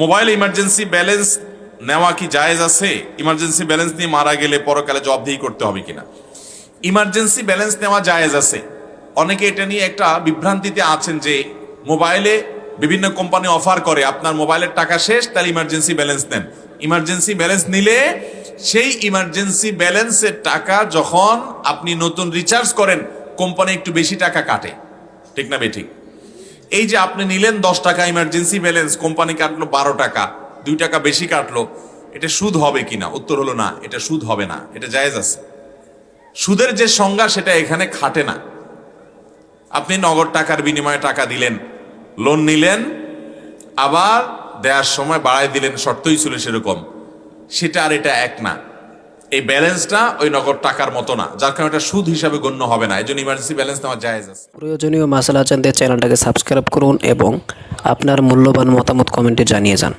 Mobile emergency balance নেওয়া কি জায়েজ আছে? ইমার্জেন্সি ব্যালেন্স নিয়ে মারা গেলে পরকালে জবাবদিহি করতে হবে কিনা? ইমার্জেন্সি ব্যালেন্স নেওয়া জায়েজ আছে। অনেকে এটা নিয়ে একটা বিভ্রান্তিতে আছেন যে মোবাইলে বিভিন্ন কোম্পানি অফার করে, আপনার মোবাইলের টাকা শেষ, তাহলে ইমার্জেন্সি ব্যালেন্স নেন। ইমার্জেন্সি ব্যালেন্স নিলে সেই ইমার্জেন্সি ব্যালেন্সের টাকা যখন আপনি নতুন রিচার্জ করেন, কোম্পানি একটু বেশি টাকা কাটে। ঠিক না বেঠিক এই যে আপনি নিলেন দশ টাকা ইমার্জেন্সি ব্যালেন্স কোম্পানি কাটলো বারো টাকা, দুই টাকা বেশি কাটলো, এটা সুদ হবে কিনা? উত্তর হলো না, এটা সুদ হবে না, এটা জায়েজ আছে। সুদের যে সংজ্ঞা, সেটা এখানে খাটে না। আপনি নগদ টাকার বিনিময়ে টাকা দিলেন লোন নিলেন, আবার দেওয়ার সময় বাড়াই দিলেন, শর্তই ছিল সেরকম। সেটা আর এটা এক না। এই ব্যালেন্সটা ওই নগদ টাকার মতো না, যার কারণে এটা সুদ হিসাবে গণ্য হবে না। এই জন্য ইমার্জেন্সি ব্যালেন্স নেওয়া জায়েজ আছে। প্রয়োজনীয় মাসালা জানতে চ্যানেলটাকে সাবস্ক্রাইব করুন এবং আপনার মূল্যবান মতামত কমেন্টে জানিয়ে যান।